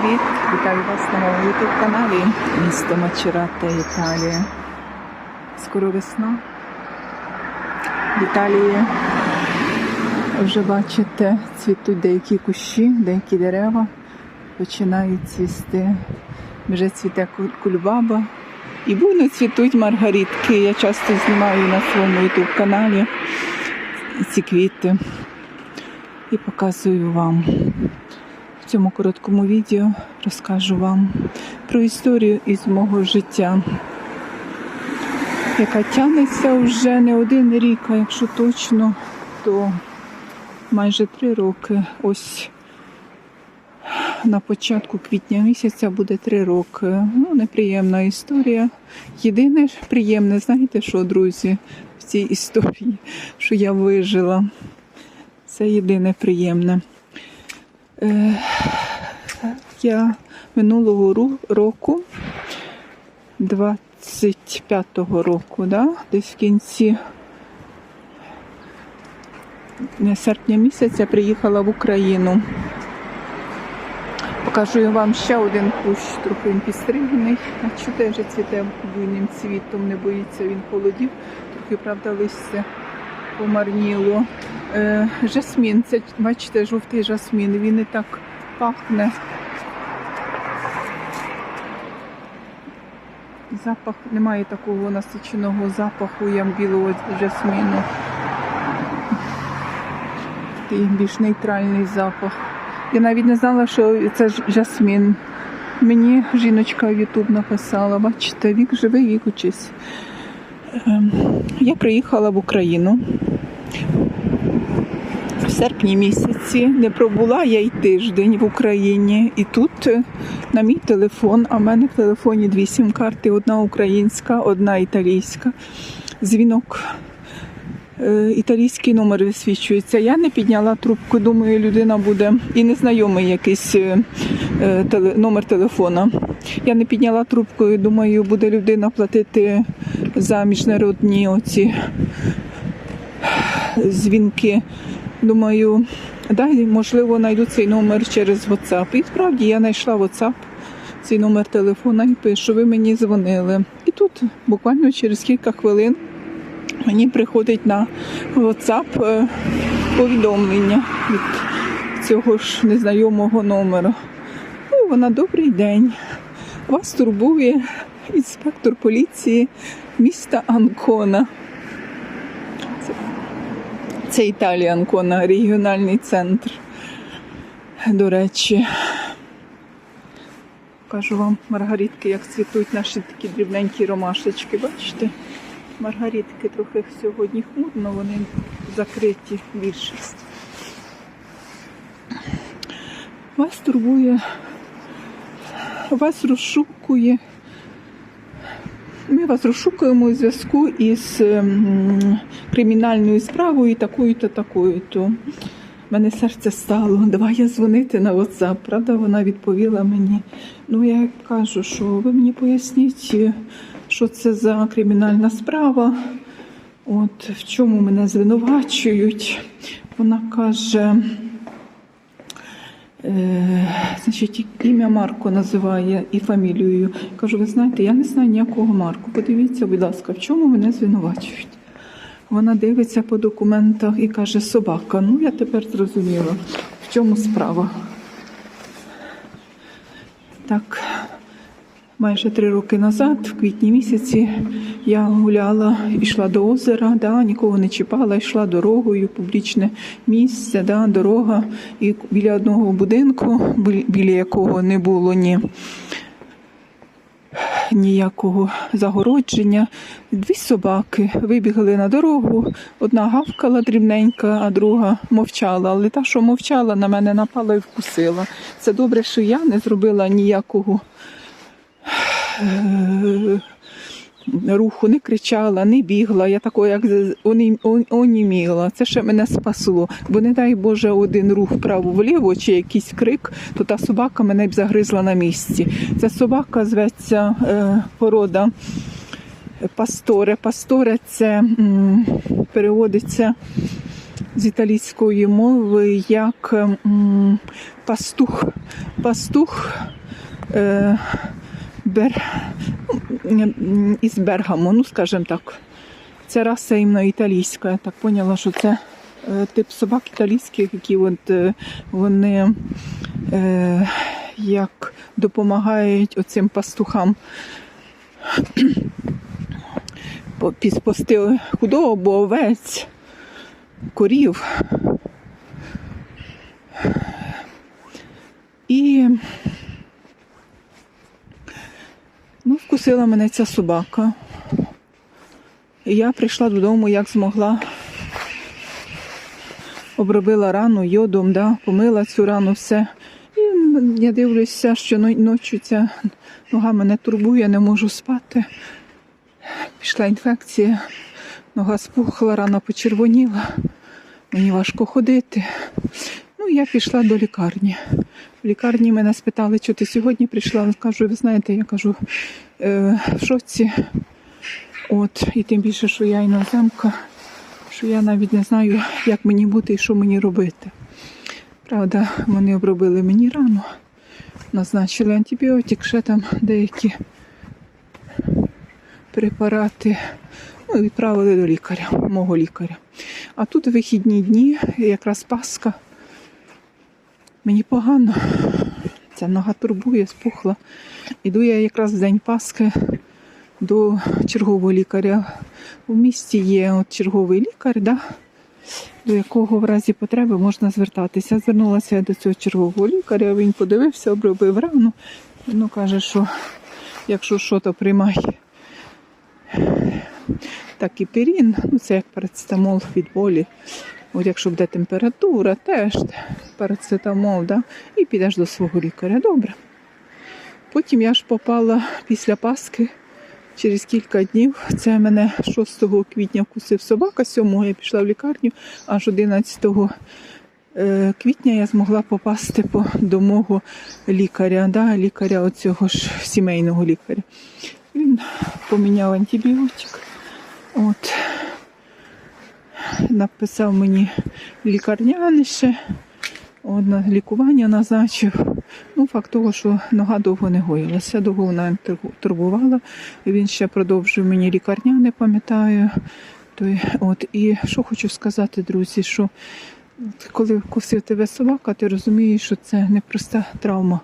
Привіт! Вітаю вас на моєму youtube каналі Місто Мачерата, Італія. Скоро весна. В Італії вже бачите, цвітуть деякі кущі, деякі дерева починають цвісти. Вже цвіте кульбаба. І буйно цвітуть маргаритки. Я часто знімаю на своєму youtube каналі ці квіти і показую вам. Цьому короткому відео розкажу вам про історію із мого життя, яка тягнеться вже не один рік, а якщо точно, то майже три роки. Ось на початку квітня місяця буде три роки. Ну, неприємна історія. Єдине приємне, знаєте що, друзі, в цій історії, що я вижила. Це єдине приємне. Е, я минулого року, 25-го року, да, десь в кінці е, серпня місяця приїхала в Україну. Покажу вам ще один кущ, трохи він підстрижений. А вже цвіте буйним цвітом, не боїться він холодів, трохи, правда, листя помарніло. Е, жасмін, це бачите, жовтий жасмін, він і так пахне. Запах немає такого насиченого запаху, як білого жасміну. Такий більш нейтральний запах. Я навіть не знала, що це жасмін. Мені жіночка в Ютуб написала, бачите, вік живий, вік учись. Ем, Я приїхала в Україну в серпні місяці. Не пробула я й тиждень в Україні. І тут е, на мій телефон, а в мене в телефоні дві сім-карти: одна українська, одна італійська. Дзвінок. Е, Італійський номер висвічується. Я не підняла трубку, думаю, людина буде і незнайомий якийсь е, номер телефона. Я не підняла трубку думаю, буде людина платити за міжнародні оці дзвінки. Думаю, дай, можливо, знайду цей номер через WhatsApp. І справді я знайшла WhatsApp, цей номер телефона і пишу, ви мені дзвонили. І тут буквально через кілька хвилин мені приходить на WhatsApp е, повідомлення від цього ж незнайомого номера. Ну, вона добрий день. Вас турбує інспектор поліції міста Анкона. Це, Італія Анкона, регіональний центр. До речі, кажу вам маргаритки, як цвітуть наші такі дрібненькі ромашечки. Бачите? Маргаритки трохи сьогодні хмурно, вони закриті більшість. Вас турбує, вас розшукує. Ми вас розшукуємо у зв'язку із ем, кримінальною справою такою-то, такою-то. Мене серце стало. Давай я дзвонити на WhatsApp. Правда, вона відповіла мені. Ну, я кажу, що ви мені поясніть, що це за кримінальна справа. От в чому мене звинувачують. Вона каже. Е, значить, ім'я Марко називає і фамілією. Кажу, ви знаєте, я не знаю ніякого Марку. Подивіться, будь ласка, в чому мене звинувачують. Вона дивиться по документах і каже, собака. Ну, я тепер зрозуміла, в чому справа. Так, майже три роки назад, в квітні місяці, я гуляла, йшла до озера, да, нікого не чіпала, йшла дорогою, публічне місце, да, дорога. І біля одного будинку, біля якого не було ні ніякого загородження. Дві собаки вибігли на дорогу. Одна гавкала дрібненька, а друга мовчала. Але та, що мовчала, на мене напала і вкусила. Це добре, що я не зробила ніякого е, руху, не кричала, не бігла. Я такою, як оніміла. Це ще мене спасло. Бо не дай Боже один рух вправо-вліво чи якийсь крик, то та собака мене б загризла на місці. Ця собака зветься е, порода пасторе. Пасторе це м, переводиться з італійської мови як м, пастух. Пастух е, бер, із Бергамо, ну скажімо так. Це раса іменно італійська. Я так поняла, що це е, тип собак італійських, які от, е, вони е, як допомагають оцим пастухам по- худобу, овець, корів. І ну, вкусила мене ця собака. І я прийшла додому, як змогла. Обробила рану йодом, да, помила цю рану, все. І я дивлюся, що ночі ця нога мене турбує, не можу спати. Пішла інфекція, нога спухла, рана почервоніла, мені важко ходити. Ну, я пішла до лікарні. В лікарні мене спитали, що ти сьогодні прийшла. Кажу, ви знаєте, я кажу, е, в шоці. От, і тим більше, що я іноземка, що я навіть не знаю, як мені бути і що мені робити. Правда, вони обробили мені рану, назначили антибіотик, ще там деякі препарати. Ну, відправили до лікаря, мого лікаря. А тут вихідні дні, якраз Пасха. Мені погано. Ця нога турбує, спухла. Іду я якраз в день Пасхи до чергового лікаря. У місті є от черговий лікар, да, до якого в разі потреби можна звертатися. Звернулася я до цього чергового лікаря, він подивився, обробив рану. Ну, каже, що якщо що, то приймай так і пірін, ну це як парацетамол від болі. От якщо буде температура, теж парацетамол, да? і підеш до свого лікаря. Добре. Потім я ж попала після Пасхи через кілька днів. Це мене 6 квітня вкусив собака, 7 я пішла в лікарню, аж 11 е, квітня я змогла попасти по, до мого лікаря, да? лікаря оцього ж сімейного лікаря. Він поміняв антибіотик. От. Написав мені лікарняне лікування назначив. Ну, факт того, що нога довго не гоїлася, довго вона турбувала. Він ще продовжив мені лікарняне, пам'ятаю. То, от, і що хочу сказати, друзі, що коли вкусив тебе собака, ти розумієш, що це непроста травма.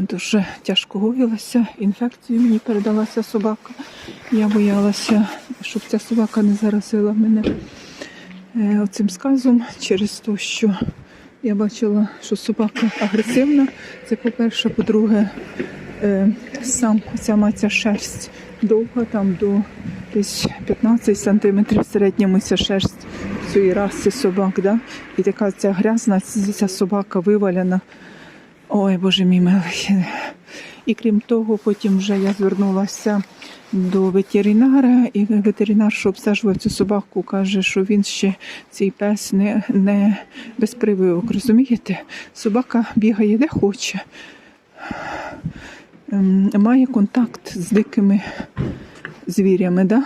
Дуже тяжко гоїлася, інфекцію мені передалася собака. Я боялася, щоб ця собака не заразила мене е, оцим сказом через те, що я бачила, що собака агресивна. Це по-перше, по-друге, е, сам ця ця шерсть довга, там до десь 15 сантиметрів в середньому ця шерсть цієї раси собак. Да? І така ця грязна, ця собака виваляна. Ой, Боже мій милий. І крім того, потім вже я звернулася до ветеринара, і ветеринар, що обстежував цю собаку, каже, що він ще цей пес не, не без безпрививок. Розумієте? Собака бігає де хоче, Ем, має контакт з дикими звірями. Да?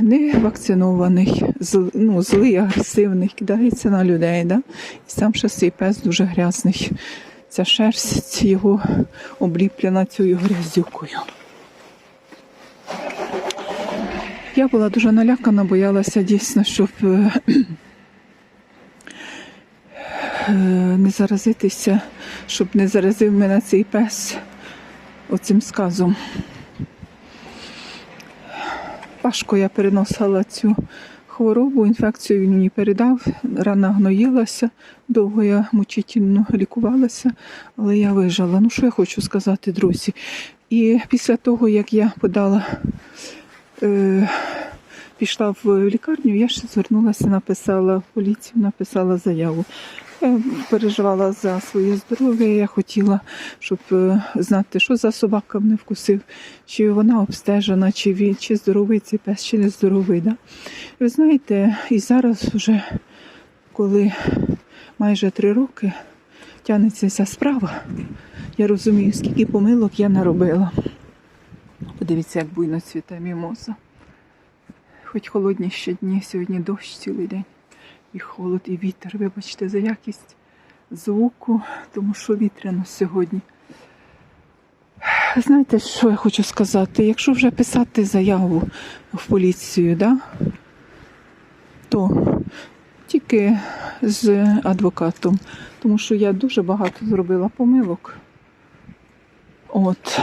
Не вакцинований, зл- ну, злий, агресивний, кидається на людей. Да? І сам ще цей пес дуже грязний. Ця шерсть його обліплена цією грязюкою. Я була дуже налякана, боялася дійсно, щоб е, е, не заразитися, щоб не заразив мене цей пес оцим сказом. Важко я переносила цю хворобу, інфекцію він мені передав, рана гноїлася, довго я мучительно лікувалася, але я вижила. Ну, що я хочу сказати, друзі? І після того, як я подала, е, пішла в лікарню, я ще звернулася, написала в поліцію, написала заяву. Я переживала за своє здоров'я. Я хотіла, щоб е, знати, що за собака мене вкусив, чи вона обстежена, чи він, чи здоровий цей пес, чи не здоровий. Да? Ви знаєте, і зараз вже, коли майже три роки тягнеться ця справа, я розумію, скільки помилок я наробила. Подивіться, як буйно цвіте мімоза. Хоч холодні ще дні, сьогодні дощ цілий день. І холод, і вітер. Вибачте за якість звуку, тому що вітряно сьогодні. Знаєте, що я хочу сказати? Якщо вже писати заяву в поліцію, да, то тільки з адвокатом, тому що я дуже багато зробила помилок. От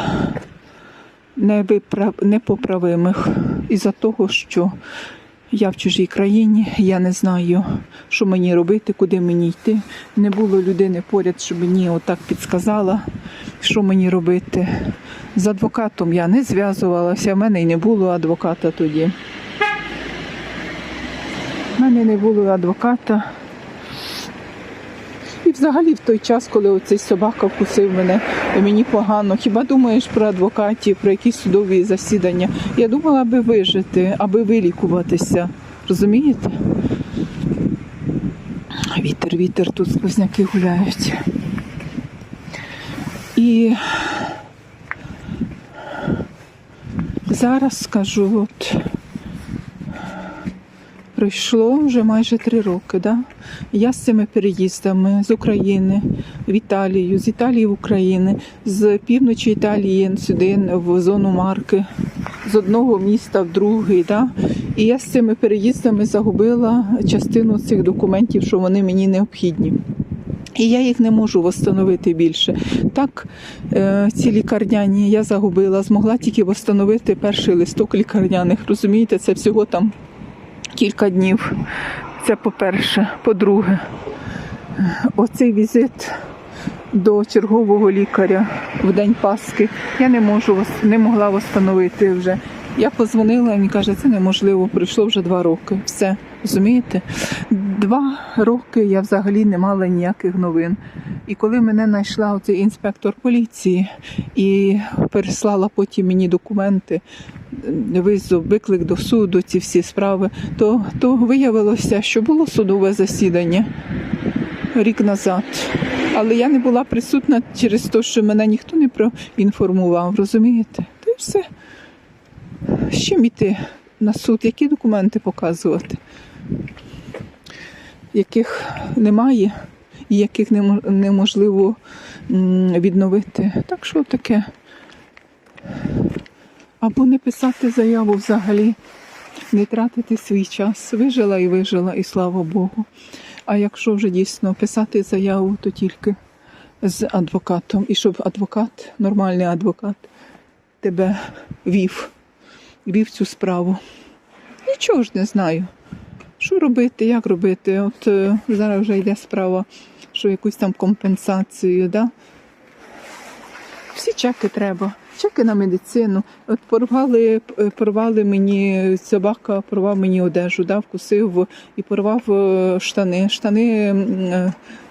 непоправимих із-за того, що я в чужій країні, я не знаю, що мені робити, куди мені йти. Не було людини поряд, щоб мені отак підсказала, що мені робити. З адвокатом я не зв'язувалася, в мене й не було адвоката тоді. У мене не було адвоката. І взагалі в той час, коли оцей собака вкусив мене, мені погано. Хіба думаєш про адвокатів, про якісь судові засідання? Я думала, аби вижити, аби вилікуватися. Розумієте? Вітер, вітер, тут сквозняки гуляють. І зараз скажу, от пройшло вже майже три роки. Да? Я з цими переїздами з України в Італію, з Італії в Україну, з півночі Італії сюди в зону Марки, з одного міста в другий. Да? І я з цими переїздами загубила частину цих документів, що вони мені необхідні. І я їх не можу встановити більше. Так, е, ці лікарняні я загубила, змогла тільки встановити перший листок лікарняних. Розумієте, це всього там кілька днів. Це по-перше. По-друге, оцей візит до чергового лікаря в день Пасхи я не можу не могла встановити вже. Я позвонила, він каже, це неможливо, пройшло вже два роки. Все, розумієте? Два роки я взагалі не мала ніяких новин. І коли мене знайшла оцей інспектор поліції і переслала потім мені документи, визов, виклик до суду, ці всі справи, то, то виявилося, що було судове засідання рік назад. Але я не була присутня через те, що мене ніхто не проінформував, розумієте? Та й все. З чим іти на суд, які документи показувати, яких немає і яких неможливо відновити. Так що таке? Або не писати заяву взагалі, не тратити свій час. Вижила і вижила, і слава Богу. А якщо вже дійсно писати заяву, то тільки з адвокатом. І щоб адвокат, нормальний адвокат, тебе вів, вів цю справу. Нічого ж не знаю. Що робити, як робити? От е, зараз вже йде справа, що якусь там компенсацію, да? Всі чеки треба. Чеки на медицину. От порвали, е, порвали мені собака, порвав мені одежу, да, вкусив і порвав е, штани. Штани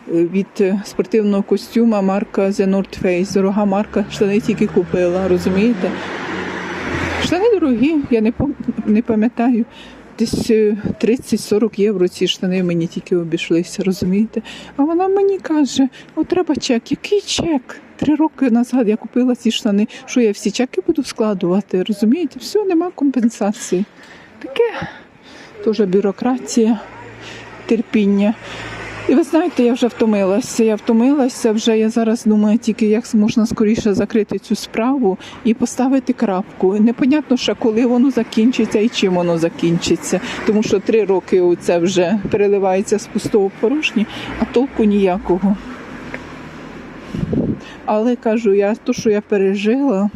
від спортивного костюма марка The North Face. Дорога марка, штани тільки купила, розумієте? Штани дорогі, я не, пам'ятаю. Десь е, 30-40 євро ці штани мені тільки обійшлися, розумієте? А вона мені каже: о, треба чек. Який чек? Три роки назад я купила ці штани. Що я всі чеки буду складувати? Розумієте? Все, нема компенсації. Таке теж бюрократія, терпіння. І ви знаєте, я вже втомилася. Я втомилася вже. Я зараз думаю тільки, як можна скоріше закрити цю справу і поставити крапку. Непонятно, ще коли воно закінчиться і чим воно закінчиться. Тому що три роки це вже переливається з пустого в порожнє, а толку ніякого. Але кажу, я то, що я пережила,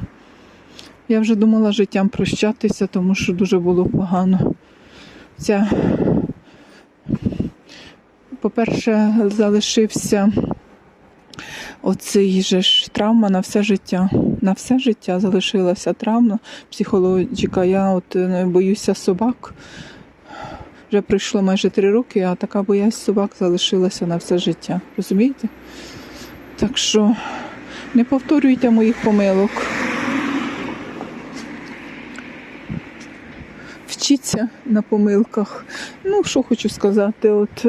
я вже думала життям прощатися, тому що дуже було погано. Ця по-перше, залишився оцей же ж травма на все життя. На все життя залишилася травма, психологіка. Я от е, боюся собак. Вже пройшло майже три роки, а така боязнь собак залишилася на все життя. Розумієте? Так що не повторюйте моїх помилок. Вчіться на помилках. Ну, що хочу сказати, от.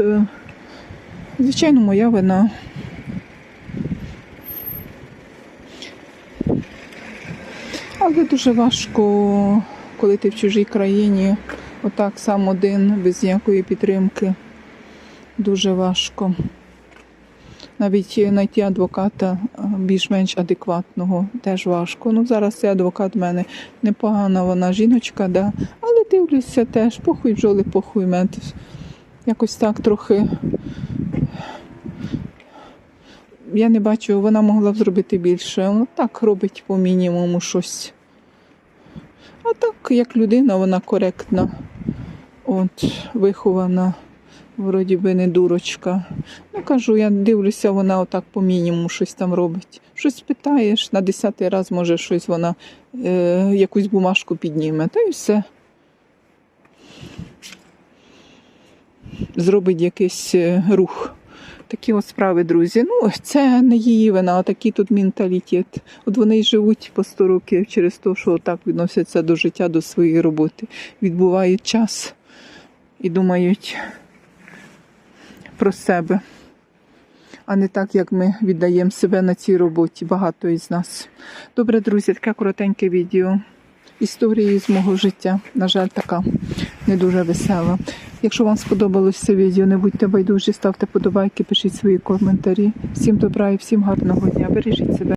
Е, Звичайно, моя вина. Але дуже важко, коли ти в чужій країні, Отак сам один, без ніякої підтримки. Дуже важко. Навіть знайти адвоката більш-менш адекватного теж важко. Ну, зараз цей адвокат в мене непогана, вона жіночка, да. але дивлюся теж, похуй бджоли, похуй мед. Якось так трохи. Я не бачу, вона могла б зробити більше. Вона так робить по мінімуму щось. А так, як людина, вона коректна, от, вихована, вроді би не дурочка. Ну, кажу, я дивлюся, вона отак по мінімуму щось там робить. Щось питаєш, на десятий раз, може, щось вона е, якусь бумажку підніме, та й все. Зробить якийсь е, рух. Такі от справи, друзі. Ну, це не її вина, а такий тут менталітет. От вони й живуть по 100 років через те, що так відносяться до життя, до своєї роботи. Відбувають час і думають про себе, а не так, як ми віддаємо себе на цій роботі, багато із нас. Добре, друзі, таке коротеньке відео. Історії з мого життя. На жаль, така не дуже весела. Якщо вам сподобалось це відео, не будьте байдужі, ставте подобайки, пишіть свої коментарі. Всім добра і всім гарного дня. Бережіть себе.